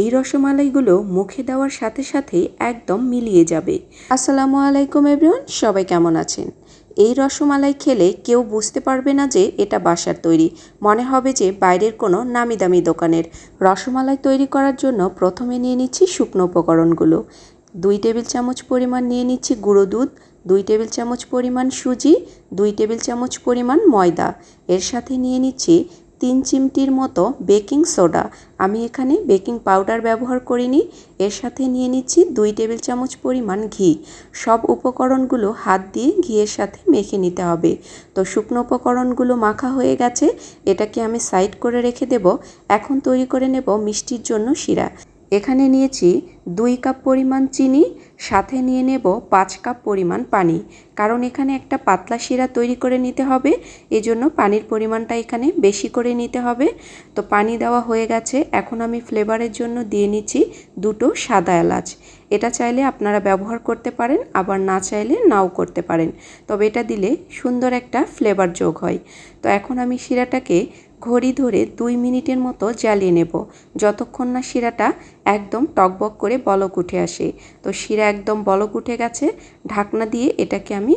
এই রসমালাইগুলো মুখে দেওয়ার সাথে সাথে একদম মিলিয়ে যাবে। আসসালামু আলাইকুম এভরিওয়ান, সবাই কেমন আছেন? এই রসমালাই খেলে কেউ বুঝতে পারবে না যে এটা বাসার তৈরি। মনে হবে যে বাইরের কোনো নামি দামি দোকানের। রসমালাই তৈরি করার জন্য প্রথমে নিয়ে নিচ্ছি শুকনো উপকরণগুলো। দুই টেবিল চামচ পরিমাণ নিয়ে নিচ্ছি গুঁড়ো দুধ, দুই টেবিল চামচ পরিমাণ সুজি, দুই টেবিল চামচ পরিমাণ ময়দা। এর সাথে নিয়ে নিচ্ছি তিন চিমটির মতো বেকিং সোডা। আমি এখানে বেকিং পাউডার ব্যবহার করিনি। এর সাথে নিয়ে নিচ্ছি দুই টেবিল চামচ পরিমাণ ঘি। সব উপকরণগুলো হাত দিয়ে ঘিয়ের সাথে মেখে নিতে হবে। তো শুকনো উপকরণগুলো মাখা হয়ে গেছে। এটাকে আমি সাইড করে রেখে দেব। এখন তৈরি করে নেব মিষ্টির জন্য শিরা। এখানে নিয়েছি দুই কাপ পরিমাণ চিনি, সাথে নিয়ে নেব পাঁচ কাপ পরিমাণ পানি। কারণ এখানে একটা পাতলা শিরা তৈরি করে নিতে হবে, এজন্য পানির পরিমাণটা এখানে বেশি করে নিতে হবে। তো পানি দেওয়া হয়ে গেছে, এখন আমি ফ্লেভারের জন্য দিয়ে নিচ্ছি দুটো সাদা এলাচ। এটা চাইলে আপনারা ব্যবহার করতে পারেন, আবার না চাইলে নাও করতে পারেন। তবে এটা দিলে সুন্দর একটা ফ্লেভার যোগ হয়। তো এখন আমি শিরাটাকে ঘড়ি ধরে দুই মিনিটের মতো জ্বালিয়ে নেব। যতক্ষণ না শিরাটা একদম টকবক করে বলক উঠে আসে। তো শিরা একদম বলক উঠে গেছে। ঢাকনা দিয়ে এটাকে আমি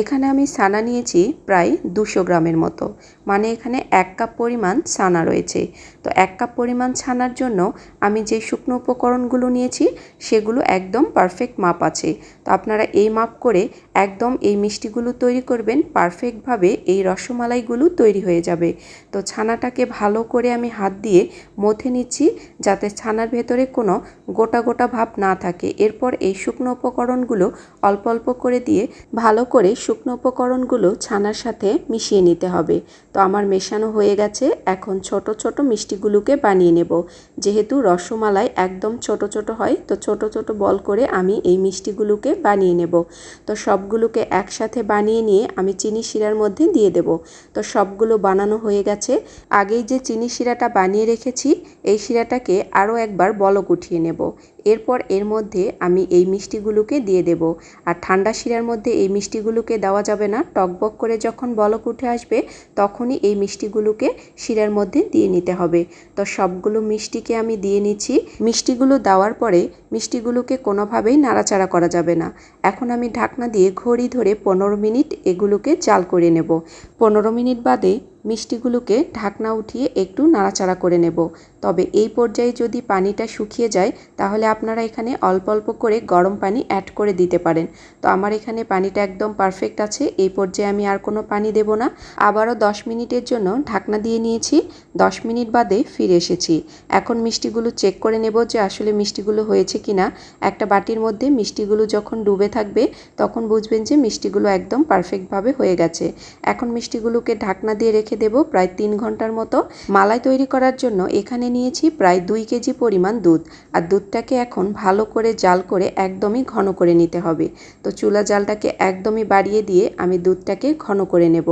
এখানে আমি সানা নিয়েছি প্রায় দুশো গ্রামের মতো। মানে এখানে এক কাপ পরিমাণ ছানা রয়েছে। তো এক কাপ পরিমাণ ছানার জন্য আমি যে শুকনো উপকরণগুলো নিয়েছি, সেগুলো একদম পারফেক্ট মাপ আছে। তো আপনারা এই মাপ করে একদম এই মিষ্টিগুলো তৈরি করবেন পারফেক্টভাবে এই রসমালাইগুলো তৈরি হয়ে যাবে। তো ছানাটাকে ভালো করে আমি হাত দিয়ে মথে নিচ্ছি, যাতে ছানার ভেতরে কোনো গোটা গোটা ভাব না থাকে। এরপর এই শুকনো উপকরণগুলো অল্প অল্প করে দিয়ে ভালো করে শুকনো উপকরণগুলো ছানার সাথে মিশিয়ে নিতে হবে। তো আমার মেশানো হয়ে গেছে। এখন ছোট ছোট মিষ্টিগুলোকে বানিয়ে নেব। যেহেতু রসমালাই একদম ছোট ছোট হয়, তো ছোট ছোট বল করে আমি এই মিষ্টিগুলোকে বানিয়ে নেব। তো সবগুলোকে একসাথে বানিয়ে নিয়ে আমি চিনি শিরার মধ্যে দিয়ে দেব। তো সবগুলো বানানো হয়ে গেছে। আগেই যে চিনি শিরাটা বানিয়ে রেখেছি, এই শিরাটাকে আরও একবার বলক উঠিয়ে নেব। এরপর এর মধ্যে আমি এই মিষ্টিগুলোকে দিয়ে দেব। আর ঠান্ডা শিরার মধ্যে এই মিষ্টিগুলোকে দেওয়া যাবে না। টকবক করে যখন বলক উঠে আসবে, তখনই এই মিষ্টিগুলোকে শিরার মধ্যে দিয়ে নিতে হবে। তো সবগুলো মিষ্টিকে আমি দিয়ে নিচ্ছি। মিষ্টিগুলো দেওয়ার পরে মিষ্টিগুলোকে কোনোভাবেই নাড়াচাড়া করা যাবে না। এখন আমি ঢাকনা দিয়ে ঘড়ি ধরে পনেরো মিনিট এগুলোকে চাল করে নেব। পনেরো মিনিট বাদে মিষ্টিগুলোকে ঢাকনা উঠিয়ে একটু নাড়াচাড়া করে নেব। তবে এই পর্যায়ে যদি পানিটা শুকিয়ে যায়, তাহলে আপনারা এখানে অল্প অল্প করে গরম পানি অ্যাড করে দিতে পারেন। তো আমার এখানে পানিটা একদম পারফেক্ট আছে, এই পর্যায়ে আমি আর কোনো পানি দেব না। আবারও দশ মিনিটের জন্য ঢাকনা দিয়ে নিয়েছি, দশ মিনিট বাদে ফিরে এসেছি। এখন মিষ্টিগুলো চেক করে নেব যে আসলে মিষ্টিগুলো হয়েছে কি না। একটা বাটির মধ্যে মিষ্টিগুলো যখন ডুবে থাকবে, তখন বুঝবেন যে মিষ্টিগুলো একদম পারফেক্টভাবে হয়ে গেছে। এখন মিষ্টিগুলোকে ঢাকনা দিয়ে রেখে রেখে দেব প্রায় তিন ঘণ্টার মতো। মালাই তৈরি করার জন্য এখানে নিয়েছি প্রায় দুই কেজি পরিমাণ দুধ। আর দুধটাকে এখন ভালো করে জাল করে একদমই ঘন করে নিতে হবে। তো চুলা জালটাকে একদমই বাড়িয়ে দিয়ে আমি দুধটাকে ঘন করে নেব।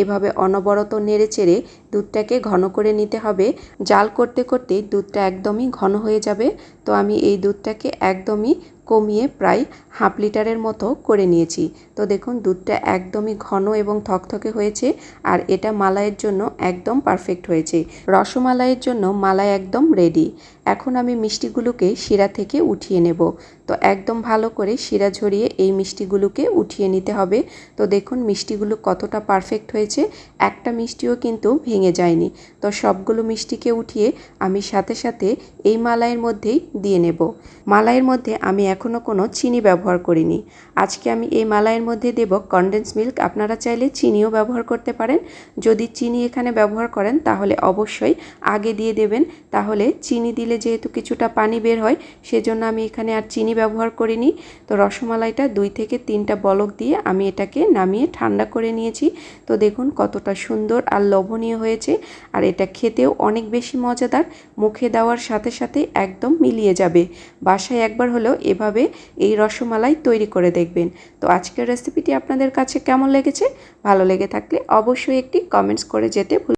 এভাবে অনবরত নেড়ে চেড়ে দুধটাকে ঘন করে নিতে হবে। জাল করতে করতে দুধটা একদমই ঘন হয়ে যাবে। তো আমি এই দুধটাকে একদমই কমিয়ে প্রায় হাফ লিটারের মতো করে নিয়েছি। তো দেখুন, দুধটা একদমই ঘন এবং থকথকে হয়েছে আর এটা মালাইয়ের জন্য একদম পারফেক্ট হয়েছে। রসমালাইয়ের জন্য মালাই একদম রেডি এখন আমি মিষ্টিগুলোকে শিরা থেকে উঠিয়ে নেব। তো একদম ভালো করে শিরা ঝরিয়ে এই মিষ্টিগুলোকে উঠিয়ে নিতে হবে। তো দেখুন মিষ্টিগুলো কতটা পারফেক্ট হয়েছে। একটা মিষ্টিও কিন্তু ভেঙে যায়নি। তো সবগুলো মিষ্টিকে উঠিয়ে আমি সাথে সাথে এই মালাইয়ের মধ্যেই দিয়ে নেব। মালাইয়ের মধ্যে আমি এখনও কোনো চিনি ব্যবহার করিনি। আজকে আমি এই মালাইয়ের মধ্যে দেব কনডেন্স মিল্ক আপনারা চাইলে চিনিও ব্যবহার করতে পারেন। যদি চিনি এখানে ব্যবহার করেন তাহলে অবশ্যই আগে দিয়ে দেবেন। তাহলে চিনি দিলে যেহেতু কিছুটা পানি বের হয়, সেজন্য আমি এখানে আর চিনি ব্যবহার করিনি। তো রসমালাইটা দুই থেকে তিনটা বলক দিয়ে আমি এটাকে নামিয়ে ঠান্ডা করে নিয়েছি। তো দেখুন কতটা সুন্দর আর লোভনীয় হয়েছে। আর এটা খেতেও অনেক বেশি মজাদার। মুখে দেওয়ার সাথে সাথে একদম মিলিয়ে যাবে। বাসায় একবার হলেও এভাবে এই রসমালাই তৈরি করে দেখবেন। তো আজকের রেসিপিটি আপনাদের কাছে কেমন লেগেছে? ভালো লেগে থাকলে অবশ্যই একটি কমেন্টস করে যেতে ভুল